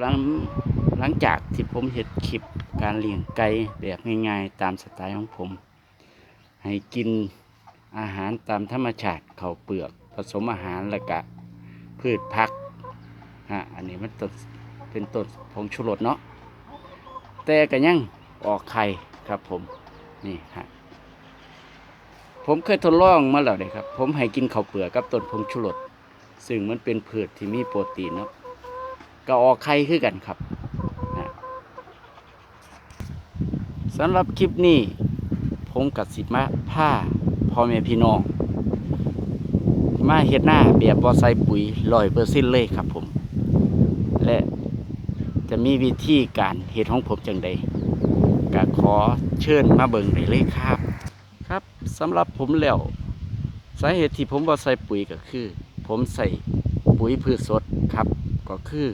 หลังหลังจากที่ผมเห็ดคลิปการเลี้ยงไก่แบบง่ายๆ ตามสไตล์ของผม ให้กินอาหารตามธรรมชาติเขาเปลือก ผสมอาหารและกะพืชผักฮะอันนี้มันต้นเป็นต้นผงชูรสเนาะแต่ก็ยังออกไข่ครับผมนี่ฮะผมเคยทดลองมาแล้วเลยครับ ผมให้กินข้าวเปลือกกับต้นผงชูรสซึ่งมันเป็นพืชที่มีโปรตีนเนาะ ก็ออกไข่คือกันครับนะสำหรับคลิปนี้ ผมกับสิมาผ้าพ่อแม่พี่น้อง มาเฮ็ดหน้าแบบบอใส่ปุ๋ยลอยเปอร์เซ็นเลยครับผม และจะมีวิธีการเฮ็ดของผมจังใดก็ขอเชิญมาเบิ่งได้เลยครับ ครับสำหรับผมแล้ว สาเหตุที่ผมบอใส่ปุ๋ยก็คือ ผมใส่ปุ๋ยพืชสดครับ ก็คือ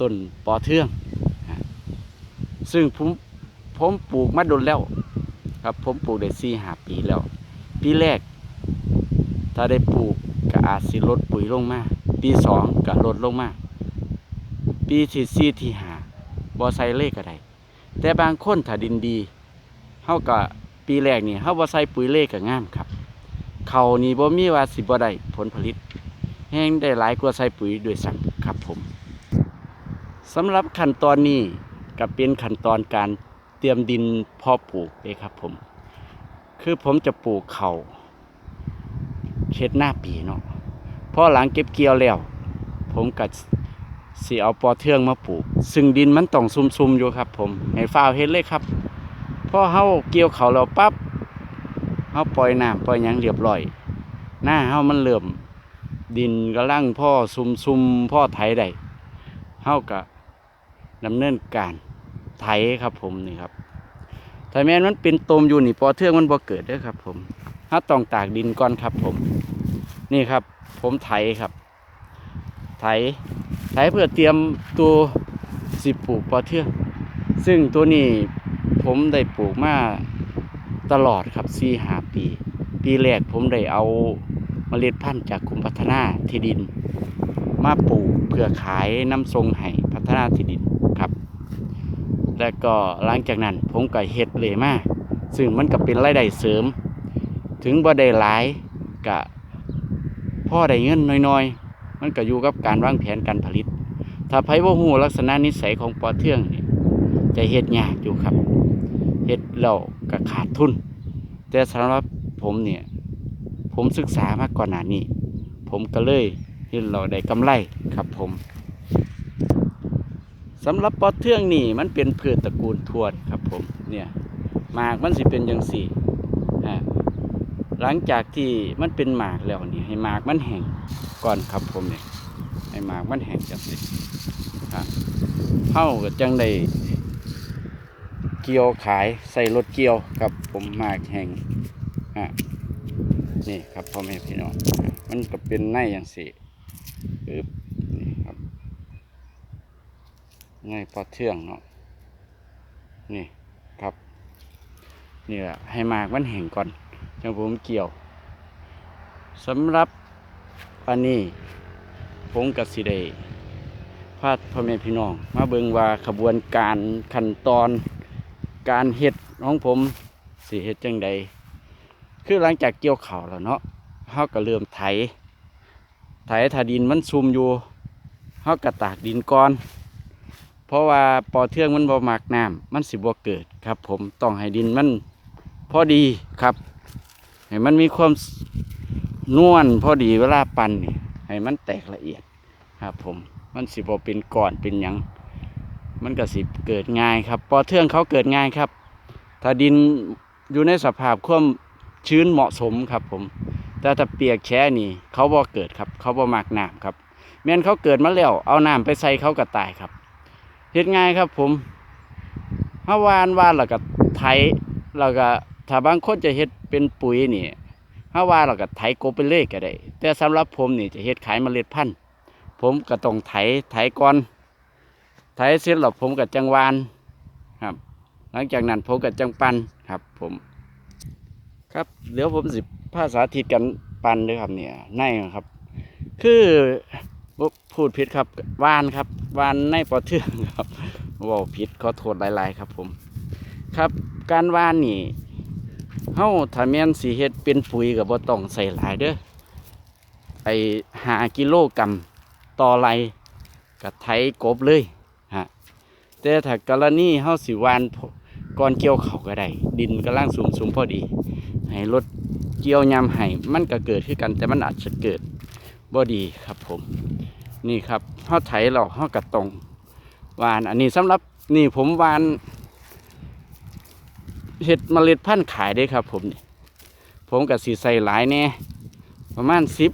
ต้นปอเทือง ซึ่งผมผมปลูกมาโดนแล้ว ครับผมปลูกได้สี่หาปีแล้ว ปีแรก ถ้าได้ปลูกก็อาจสิลดปุ๋ยลงมา ปีสองก็ลดลงมา ปีที่สี่ที่หาบอใส่เลขก็ได้แต่บางคนถ้าดินดีเฮาก็ปีแรกนี่เฮาบ่ใส่ปุ๋ยเลขก็งามครับเขานี่บ่มีว่าสิบ่ได้ผลผลิตแห้งได้หลายกว่าใส่ปุ๋ยด้วยซ้ำครับผม สำหรับขั้นตอนนี้ก็เป็นขั้นตอนการเตรียมดินพาะปลูกเลยครับผม คือผมจะปลูกเขา่าเช็ดหน้าปีเนาะพอหลังเก็บเกี่ยวแล้ว ผมก็สิเอาปอเทืองมาปลูก ซึ่งดินมันต้องซุ่มๆอยู่ครับ ผมให้ฟ้าวเฮ็ดเลยครับพอเฮาเกี่ยวเขาวแล้วปั๊บเฮาปล่อยน้ำปล่อยหยังเรียบร้อย หน้าเฮามันเริ่ม ดินกำลังพ่อซุ่มๆพ่อไถได้เฮาก็ ดำเนินการไถครับผมนี่ครับถ้าแม้นมันเป็นตมอยู่นี่ปอเทืองมันบ่เกิดด้อครับ ผมเฮาต้องตากดินก่อนครับ ผม นี่ครับ ผมไถครับ ไถ ไถเพื่อเตรียมตัวสิปลูกปอเทืองซึ่งตัวนี้ผมได้ปลูกมาตลอดครับสี่หาปี ปีแรกผมได้เอาเมล็ดพันธุ์จากกรมพัฒนาที่ดิน มาปลูกเพื่อขายน้ำทรงให้พัฒนาที่ดิน แล้วก็หลังจากนั้นผมก็เฮ็ดเลยมาซึ่งมันก็เป็นรายได้เสริม ถึงบ่ได้หลายก็พ่อได้เงินน้อยๆ มันก็อยู่กับการวางแผนการผลิต ถ้าไผบ่ฮู้ลักษณะนิสัยของปอเทืองนี่จะเฮ็ดยากอยู่ครับเฮ็ดแล้วก็ขาดทุน แต่สำหรับผมเนี่ยผมศึกษามาก่อนหน้านี้ ผมก็เลยเห็นเราได้กำไรครับผม สำหรับปอเทืองนี่มันเป็นพืชตระกูลทวดครับผมเนี่ยหมากมันสิเป็นอย่างสี่อ่าหลังจากที่มันเป็นหมากแล้วนี่ให้หมากมันแห้งก่อนครับผมเนี่ยให้หมากมันแห้งจังสิอ่าเฮาก็จังได้เกี่ยวขายใส่รถเกี่ยวครับผมหมากแห้งอ่านี่ครับพ่อแม่พี่น้องมันก็เป็นในอย่างสี่ปึ๊บ ในปอเทืองเนาะนี่ครับนี่แหละให้มากมันแห้งก่อนจังผมเกี่ยวสำหรับอันนี้ผมกับสิได้พาพ่อแม่พี่น้อง มาเบิงว่าขบวนการขั้นตอนการเฮ็ดของผมสิเฮ็ดจังใดคือหลังจากเกี่ยวเข่าวแล้วเนาะเขาก็เริ่มไถ ไถถ้าดินมันซุ่มอยู่เขาก็ตากดินก่อน เพราะว่าปอเทืองมันบ่มักน้ำมันสิบ่เกิดครับ ผมต้องให้ดินมันพอดีครับ ให้มันมีความนวลพอดีเวลาปั่นนี่ให้มันแตกละเอียดครับ ผมมันสิบ่เป็นก้อนเป็นหยังมันก็สิเกิดง่ายครับปอเทืองเขาเกิดง่ายครับ ถ้าดินอยู่ในสภาพความชื้นเหมาะสมครับ ผม แต่ถ้าเปียกแช่นี่ เขาบ่เกิดครับ เขาบ่มักน้ำครับแม่นเขาเกิดมาแล้วเอาน้ำไปใส่เขาก็ตายครับ เฮ็ดง่ายครับผมเฮาวานวานแล้วก็ไถแล้วก็ถ้าบางคนจะเฮ็ดเป็นปุ๋ยนี่เฮาวานแล้วก็ไถกบไปเลยก็ได้ แต่สำหรับผมนี่จะเฮ็ดขายเมล็ดพันธุ์ ผมก็ต้องไถไถก่อนไถเสร็จแล้วผมก็จังวานครับ หลังจากนั้นผมก็จังปันครับผมครับเดี๋ยวผมสิภาษาทิศกันปันเลยครับเนี่ยในครับ คือ พูดผิดครับวานครับวานในปอเทืองครับว่าผิดขอโทษหลาย ๆ ครับ ผม ครับการวานนี่เฮาถ้าแม่นสิเฮ็ดเป็นปุ๋ยก็บ่ต้องใส่หลายเด้อไอหากิโลกรัมต่อไรก็ไถกบเลยฮะแต่ถ้ากรณีเฮาสิวานก่อนเกี่ยวเขาก็ได้ดินกำลังสูงๆพอดี ให้รถเกี่ยวยามให้มันก็เกิดขึ้นกัน แต่มันอาจจะเกิดบ่ดีครับผม นี่ครับเฮาไถเราเฮากระตรงวานอันนี้สำหรับนี่ผมวานเห็ดเมล็ดพันธุ์ขายได้ครับ ผมนี่ผมกับสีใส่หลายแน่ประมาณสิบ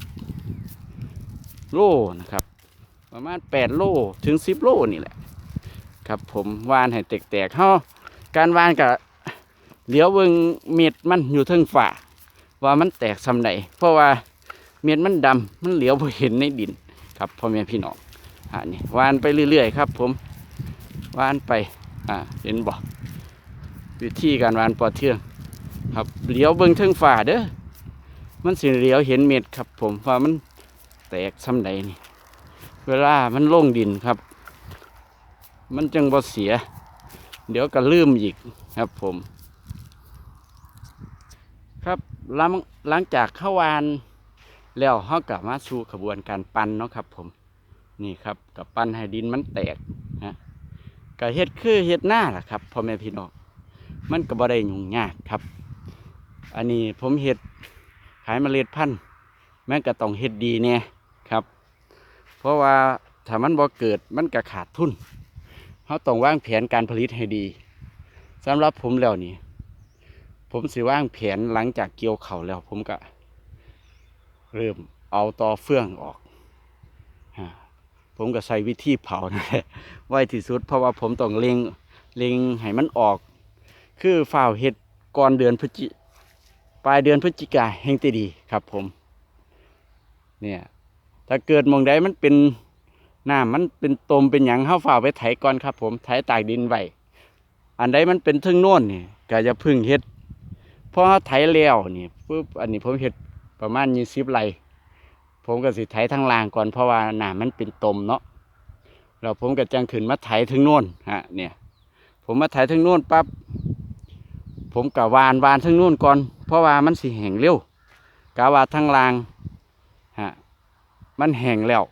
โลนะครับ ประมาณแปดโลถึงสิบโลนี่แหละ ครับ ผมวานให้แตกๆเฮาการวานกับเดี๋ยวเบิงเม็ดมันอยู่เทิงฝ่า ว่ามันแตกสำไหนเพราะว่าเม็ดมันดำมันเหลียวบ่เห็นในดิน ครับพ่อแม่พี่น้องอ่านี่วานไปเรื่อยๆครับ ผมวานไปอ่าเห็นบ่วิธีการวานปอเทืองครับเหลียวเบิ่งเทิงฝ่าเด้อมันสิเหลียวเห็นเม็ดครับ ผมว่ามันแตกซ้ำใดนี่เวลามันลงดินครับ มันจังบ่เสีย เดี๋ยวก็ลืมอีกครับผม ครับหลังหลังจากเข้าวาน แล้วเขากลับมาสู่ขบวนการปั้นเนาะครับ ผมนี่ครับกับปั้นให้ดินมันแตกฮะก็เฮ็ดคือเฮ็ดหน้าล่ะครับพ่อแม่พี่น้องมันก็บ่ได้ยุ่งยากครับ อันนี้ผมเฮ็ดขายเมล็ดพันธุ์แม่ก็ต้องเฮ็ดดีเนี่ยครับ เพราะว่าถ้ามันบ่เกิดมันก็ขาดทุนเขาต้องวางแผนการผลิตให้ดีสำหรับผมแล้วนี่ผมสิวางแผนหลังจากเกี่ยวเข่าแล้วผมก็ เริ่มเอาตอเฟื่องออก ผมก็ใส่วิธีเผานะไว้ที่สุดเพราะว่าผมต้องเล็งเล็งให้มันออก คือฝ่าวเห็ดก่อนเดือนพฤศจิปลายเดือนพฤศจิกาแห่งตีดีครับผม เนี่ยถ้าเกิดมองใดมันเป็นน้ำมันเป็นตมเป็นหยังเข้าฝ่าวไปไถก่อนครับ ผมไถตากดินไว้อันใดมันเป็นทึ่งโน่นนี่ก็จะพึ่งเฮ็ดพอไถแล้วนี่ปุ๊บอันนี้ผมเฮ็ด ประมาณยี่สิบไรผมก็สิไถทางล่างก่อนเพราะว่าหนามันเป็นตมเนาะแล้วผมก็จังขึ้นมาไถถึงโน่นฮะเนี่ย ผมมาไถถึงโน่นปั๊บผมกะวานวานถึงโน่นก่อน เพราะว่ามันสิแห้งเร็วกะว่าทางล่างฮะมันแห้งแล้ว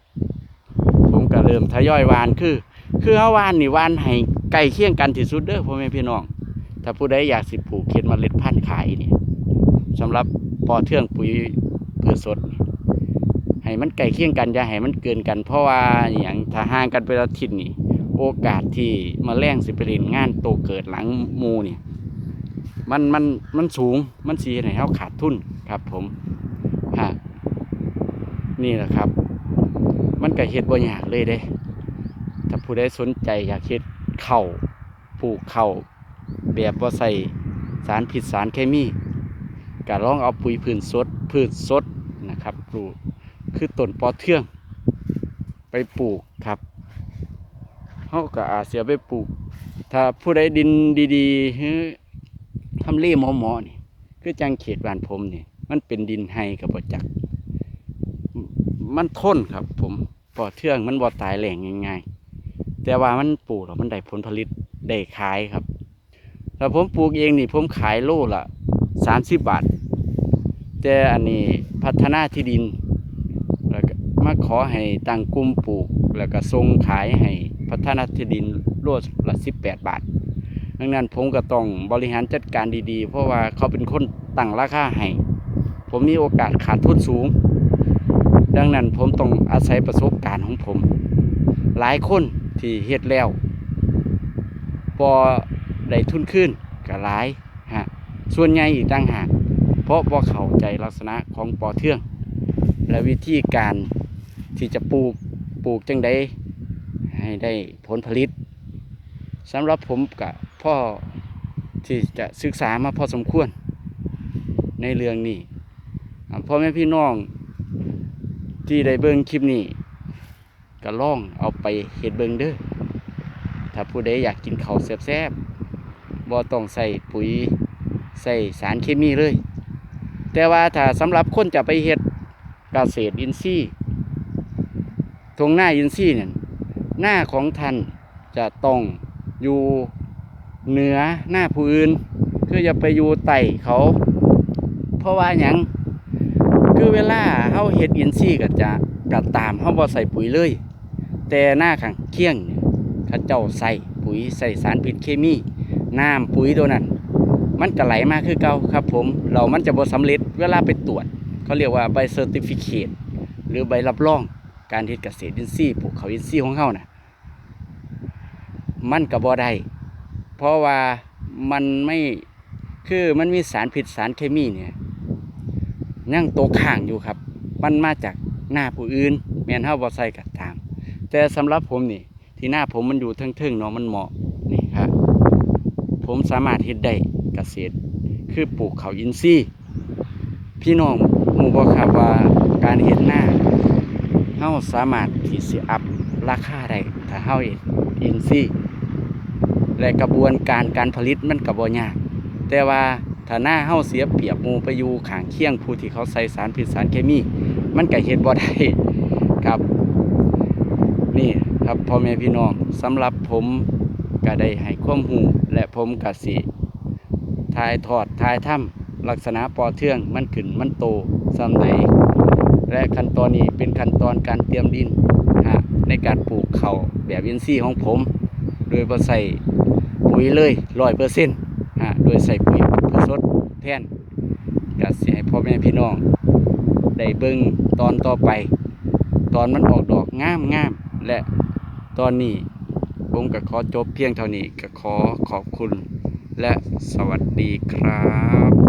ผมก็เริ่มทยอยวานคือ คือเอาวานนี่วานให้ใกล้เคี่ยงกันที่สุดเด้อพ่อแม่พี่น้องถ้าผู้ใดอยากสิปลูกเข็ดเมล็ดพันธุ์ขายนี่สำหรับ ปอเทืองปุ๋ยพืชสด ให้มันใกล้เคียงกันอย่าให้มันเกินกัน เพราะว่าอย่างถ้าห่างกันไปละทิศนี่ โอกาสที่มแมลงสิไปเล่นงานโตเกิดหลังมูเนี่ยมันมันมันสูงมันสีให้เขาขาดทุนครับผมฮะนี่แหละครับ มันก็เฮ็ดบ่ยากเลยเด้ ถ้าผู้ใดสนใจอยากเฮ็ดเข่าปลูกเข่าแบบว่าใส่สารผิดสารเคมี ก็ลองเอาปุ๋ยพืชสดพืชสดนะครับปลูกคือต้นปอเทือง ไปปลูกครับเขาก็อาเสียไปปลูก ถ้าผู้ใดดินดีๆทำเล่หมอๆนี่คือจังเขตบ้านผมนี่มันเป็นดินไฮกับบ่จักมันทนครับ ผมปอเทืองมันบ่ตายแหล่งง่ายๆแต่ว่ามันปลูกแล้วมันได้ผลผลิตได้ขายครับถ้าผมปลูกเองนี่ผมขายโลละสามสิบบาท แต่อันนี้พัฒนาที่ดิน แล้วก็มาขอให้ตั้งกลุ่มปลูก แล้วก็ส่งขายให้พัฒนาที่ดินโลละสิบแปดบาท ดังนั้นผมก็ต้องบริหารจัดการดีๆ เพราะว่าเขาเป็นคนตั้งราคาให้ ผมมีโอกาสขาดทุนสูง ดังนั้นผมต้องอาศัยประสบการณ์ของผม หลายคนที่เฮ็ดแล้ว พอได้ทุนขึ้นก็หลายฮะส่วนใหญ่อีกต่างหาก เพราะบ่เข้าใจลักษณะของปอเทือง และวิธีการที่จะปลูกปลูกจังใดให้ได้ผลผลิตสำหรับผมกับพ่อที่จะศึกษามาพอสมควร ในเรื่องนี้พ่อแม่พี่น้องที่ได้เบิ่งคลิปนี้ก็ล่องเอาไปเฮ็ดเบิ่งเด้อถ้าผู้ใดอยากกินข้าวแซ่บๆบ่ต้องใส่ปุ๋ยใส่สารเคมีเลย แต่ว่าถ้าสำหรับคนจะไปเฮ็ดเกษตรอินทรีย์ทงหน้าอินซี่เนี่ยหน้าของท่านจะต้องอยู่เหนือหน้าผู้อื่น คืออย่าไปอยู่ไต่เขา เพราะว่าหยังคือเวลาเฮาเฮ็ดอินซี่ก็จะก็ตามเฮาบ่ใส่ปุ๋ยเลย แต่หน้าข้างเคียงเนี่ยเขาเจ้าใส่ปุ๋ยใส่สารพิษเคมีน้ำปุ๋ยตัวนั้น มันก็ไหลมาคือเก่าครับผมเรามันจะบ่สำเร็จเวลาไปตรวจ เขาเรียกว่าใบเซอร์ติฟิเคตหรือใบรับรองการเฮ็ดเกษตรอินทรีย์ปลูกเขาอินทรีย์ของเฮาน่ะมันก็บ่ได้เพราะว่ามันไม่คือมันมีสารพิษสารเคมีเนี่ยยังตกค้างอยู่ครับ มันมาจากหน้าผู้อื่น แมนเฮาบ่ใส่ก็ตาม แต่สำหรับผมนี่ ที่หน้าผมมันอยู่เทิงๆเนาะมันเหมาะนี่ครับผมสามารถเฮ็ดได้ เกษตร คือปลูกเขาวอินทรีย์พี่น้องหมู่บ่ครับว่าการเฮ็ดหน้าเฮาสามารถที่สิอัพราคาได้ถ้าเฮาอินทรีย์และกระบวนการการผลิตมันก็บ่ยากแต่ว่าถ้าหน้าเฮาเสียเปรียบมูไปอยู่ขางเคียงผู้ที่เขาใส่สารพิษสารเคมี มันก็เฮ็ดบ่ได้ครับ นี่ครับพ่อแม่พี่น้องสำหรับผมก็ได้ให้ความรู้และผมก็สิ ถ่ายทอดถ่ายทำลักษณะปอเทืองมันขึ้นมันโตสำใดและขั้นตอนนี้เป็นขั้นตอนการเตรียมดินฮะในการปลูกเขาแบบอินทรีย์ของผม โดยใส่ปุ๋ยเลยร้อยเปอร์เซ็นต์ฮะโดยใส่ปุ๋ยพืชสดแทนก็สิให้พ่อแม่พี่น้องได้เบิ่งตอนต่อไป ตอนมันออกดอกงามงามและตอนนี้ผมก็ขอจบเพียงเท่านี้ก็ขอขอบคุณ และสวัสดีครับ